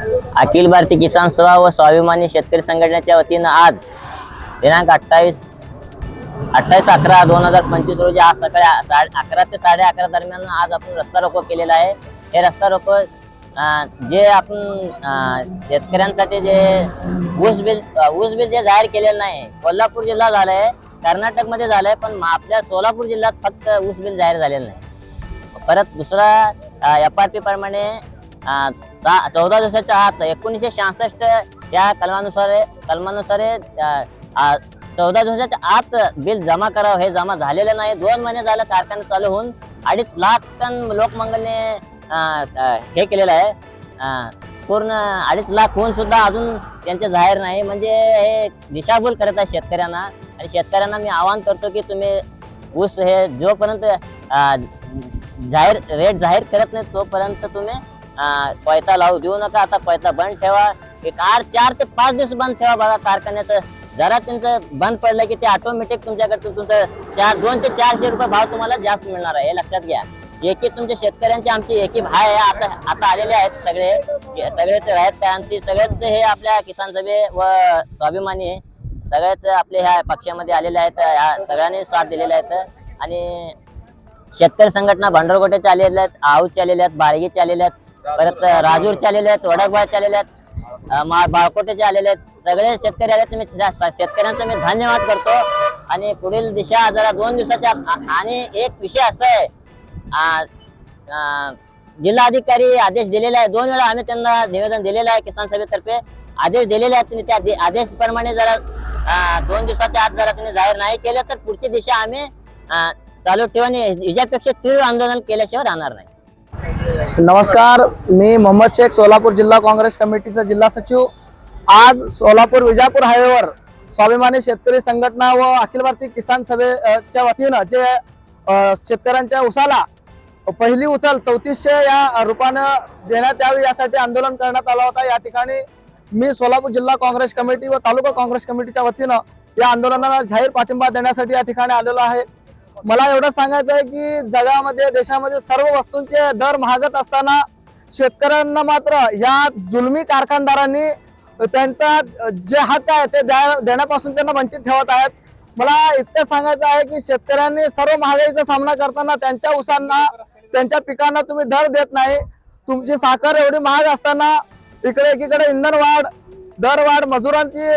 अखिल भारतीय किसान सभा व स्वाभिमानी शेतकरी संघटनेच्या वतीनं आज दिनांक अठ्ठावीस अठ्ठावीस अकरा दोन हजार पंचवीस रोजी आज सकाळी साडे अकरा ते साडे अकरा दरम्यान आज आपण रस्ता रोको केलेला आहे. हे रस्ता रोको जे आपण शेतकऱ्यांसाठी जे ऊस बिल ऊस बिल जे जाहीर केलेलं नाही कोल्हापूर जिल्हा झालाय कर्नाटकमध्ये झालं आहे पण आपल्या सोलापूर जिल्ह्यात फक्त ऊस बिल जाहीर झालेलं नाही. परत दुसरा एफ आर पी प्रमाणे चौदा दिवसाच्या आत एकोणीसशे शहासष्ट या कलमानुसार कलमानुसार चौदा दिवसाच्या आत बिल जमा करावं हे जमा झालेलं नाही. दोन महिने झालं कारखाना चालू होऊन अडीच लाख टन लोकमंगलने हे केलेलं आहे. पूर्ण अडीच लाख होऊन सुद्धा अजून त्यांचे जाहीर नाही. म्हणजे हे दिशाभूल करत आहे शेतकऱ्यांना. आणि शेतकऱ्यांना मी आवाहन करतो की तुम्ही ऊस हे जोपर्यंत जाहीर रेट जाहीर करत नाही तोपर्यंत तुम्ही पैसा लावू देऊ नका आता पैसा बंद ठेवा. एक आठ चार ते पाच दिवस बंद ठेवा बघा कारखान्याचं. जरा त्यांचं बंद पडलं की ते ऑटोमॅटिक तुमच्याकडे तुमचं चार दोन ते चारशे रुपये भाव तुम्हाला जास्त मिळणार आहे. हे लक्षात घ्या. एकी तुमच्या शेतकऱ्यांची आमची एकी भाय आहे. आता आता आलेले आहेत सगळे. सगळेच आहेत आणि सगळेच हे आपल्या किसान सभे व स्वाभिमानी आहे. आपले ह्या पक्षामध्ये आलेले आहेत. ह्या सगळ्यांनी साथ दिलेले आहेत आणि शेतकरी संघटना भांडरकोटेचे आलेल्या आहेत आऊचे आलेल्या आहेत बाळगीचे आलेल्या आहेत. परत राजूरचे आलेले आहेत वडकबाळचे आलेले आहेत बाळकोटेचे आलेले आहेत. सगळे शेतकरी आले तुम्ही शेतकऱ्यांचा मी धन्यवाद करतो. आणि पुढील दिशा जरा दोन दिवसाच्या आणि एक विषय असा आहे. जिल्हाधिकारी आदेश दिलेला आहे. दोन वेळा आम्ही त्यांना निवेदन दिलेलं आहे किसान सभेतर्फे. आदेश दिलेले आहेत. त्यांनी त्या आदेशप्रमाणे जरा दोन दिवसाच्या आत जरा त्यांनी जाहीर नाही केलं तर पुढची दिशा आम्ही चालू ठेवू आणि याच्यापेक्षा तीव्र आंदोलन केल्याशिवाय राहणार नाही. नमस्कार मी मोहम्मद शेख सोलापूर जिल्हा काँग्रेस कमिटीचा जिल्हा सचिव. आज सोलापूर विजापूर हायवेवर स्वाभिमानी शेतकरी संघटना व अखिल भारतीय किसान सभेच्या वतीनं जे शेतकऱ्यांच्या उसाला पहिली उचल चौतीसशे या रूपानं देण्यात यावी यासाठी आंदोलन करण्यात आलं होता. या ठिकाणी मी सोलापूर जिल्हा काँग्रेस कमिटी व तालुका काँग्रेस कमिटीच्या वतीनं या आंदोलनाला जाहीर पाठिंबा देण्यासाठी या ठिकाणी आलेलो आहे. मला एवढं सांगायचं आहे की जगामध्ये देशामध्ये सर्व वस्तूंचे दर महागत असताना शेतकऱ्यांना मात्र या जुलमी कारखानदारांनी त्यांचा जे हक्क आहे ते द्या- देण्यापासून त्यांना वंचित ठेवत आहेत. मला इतकं सांगायचं आहे की शेतकऱ्यांनी सर्व महागाईचा सामना करताना त्यांच्या उसांना त्यांच्या पिकांना तुम्ही दर देत नाही. तुमची साखर एवढी महाग असताना इकडे एकीकडे इंधन वाढ दरवाढ मजुरांची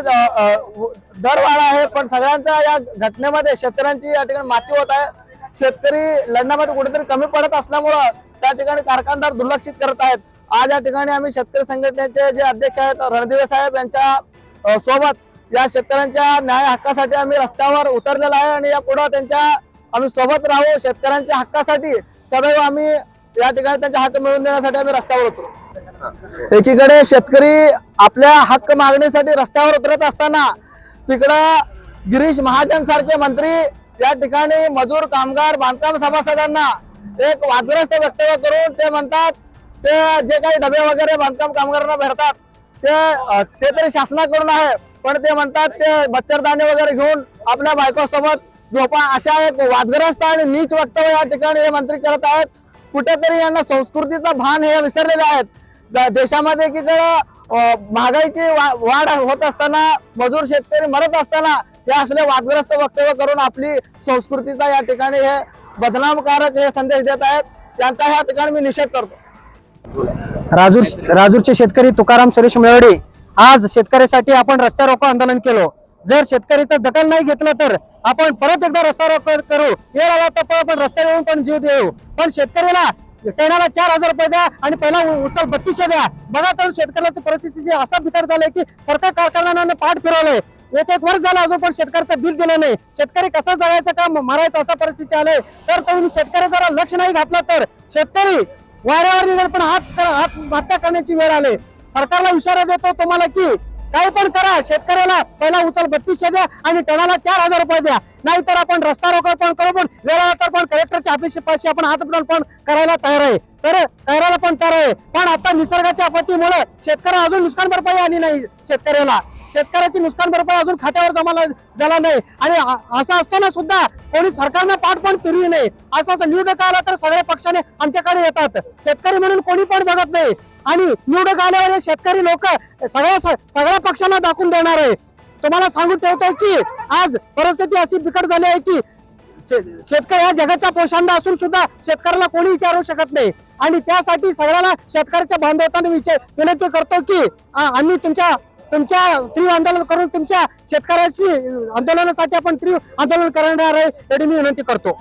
दरवाढ आहे पण सगळ्यांच्या या घटनेमध्ये शेतकऱ्यांची या ठिकाणी माती होत आहे. शेतकरी लढण्यामध्ये कुठेतरी कमी पडत असल्यामुळं त्या ठिकाणी कारखानदार दुर्लक्षित करत आहेत. आज या ठिकाणी आम्ही शेतकरी संघटनेचे जे अध्यक्ष आहेत रणदिवे साहेब यांच्या सोबत या शेतकऱ्यांच्या न्याय हक्कासाठी आम्ही रस्त्यावर उतरलेलो आहे आणि या पुढे त्यांच्या आम्ही सोबत राहू शेतकऱ्यांच्या हक्कासाठी सदैव आम्ही या ठिकाणी त्यांचे हक्क मिळवून देण्यासाठी आम्ही रस्त्यावर उतरू. एकीकडे शेतकरी आपल्या हक्क मागणीसाठी रस्त्यावर उतरत असताना तिकडं गिरीश महाजन सारखे मंत्री या ठिकाणी मजूर कामगार बांधकाम सभासदांना एक वादग्रस्त वक्तव्य करून ते म्हणतात ते जे काही डबे वगैरे बांधकाम कामगारांना भेटतात ते ते तरी शासनाकडून आहे पण ते म्हणतात ते मच्छरदाणे वगैरे घेऊन आपल्या बायकोसोबत झोपा अशा एक वादग्रस्त आणि नीच वक्तव्य या ठिकाणी हे मंत्री करत आहेत. कुठेतरी यांना संस्कृतीचा भान हे विसरलेले आहेत. देशामध्ये की महागाईची वाढ होत असताना मजूर शेतकरी मरत असताना हे असले वादग्रस्त वक्तव्य करून आपली संस्कृतीचा या ठिकाणी हे बदनामकारक हे संदेश देत आहेत. त्यांचा ह्या ठिकाणी मी निषेध करतो. राजूर राजूरचे शेतकरी तुकाराम सुरेश मेवडे आज शेतकऱ्यासाठी आपण रस्ता रोको आंदोलन केलो. जर शेतकऱ्याचं दखल नाही घेतलं तर आपण परत एकदा रस्ता रोको करू. वेळ तर आपण रस्त्यावर येऊन पण जीव देऊ. पण शेतकऱ्याला टेनाला चार हजार रुपये द्या आणि पहिला उचल बत्तीसशे द्या. बघा तर शेतकऱ्याची परिस्थिती असा बिकट झालाय की सरकार कारखान्यानं पाठ फिरवलंय. एक एक वर्ष झालं अजून पण शेतकऱ्याचं बिल दिलं नाही. शेतकरी कसा जगायचं का मरायचं असा परिस्थिती आले तर तुम्ही शेतकरी जरा लक्ष नाही घातलं तर शेतकरी वाऱ्यावर निघेल पण हात आत्महत्या करण्याची वेळ आली सरकारला इशारा देतो तुम्हाला की काही पण करा शेतकऱ्याला पहिला उचल बत्तीसशे द्या आणि टनाला चार हजार रुपये द्या. नाहीतर आपण रस्ता रोको पण करू पण वेळा तर पण कलेक्टरच्या ऑफिस पाशी आपण हातबदल पण करायला तयार आहे. तर करायला पण तयार आहे. पण आता निसर्गाच्या आपत्तीमुळे शेतकऱ्या अजून नुकसान भरपाई आली नाही शेतकऱ्याला. शेतकऱ्याची नुकसान भरपाई अजून खात्यावर जमा झाला नाही. आणि असं असताना सुद्धा कोणी सरकारनं पाठ पण फिरवी नाही. असं असं निवडणूक आला तर सगळ्या पक्षाने आमच्याकडे येतात. शेतकरी म्हणून कोणी पण बघत नाही. आणि निवडक आल्यावर हे शेतकरी लोक सगळ्या सगळ्या पक्षांना दाखवून देणार आहे. तुम्हाला सांगून ठेवतोय की आज परिस्थिती अशी बिकट झाली आहे की शेतकरी हा जगाचा पोषांदा असून सुद्धा शेतकऱ्याला कोणी विचारू शकत नाही. आणि त्यासाठी सगळ्याला शेतकऱ्याच्या बांधवताना विचार विनंती करतो की आम्ही तुमच्या तुमच्या त्रिव आंदोलन करून तुमच्या शेतकऱ्याची आंदोलनासाठी आपण त्रिव आंदोलन करणार आहे एवढी मी विनंती करतो.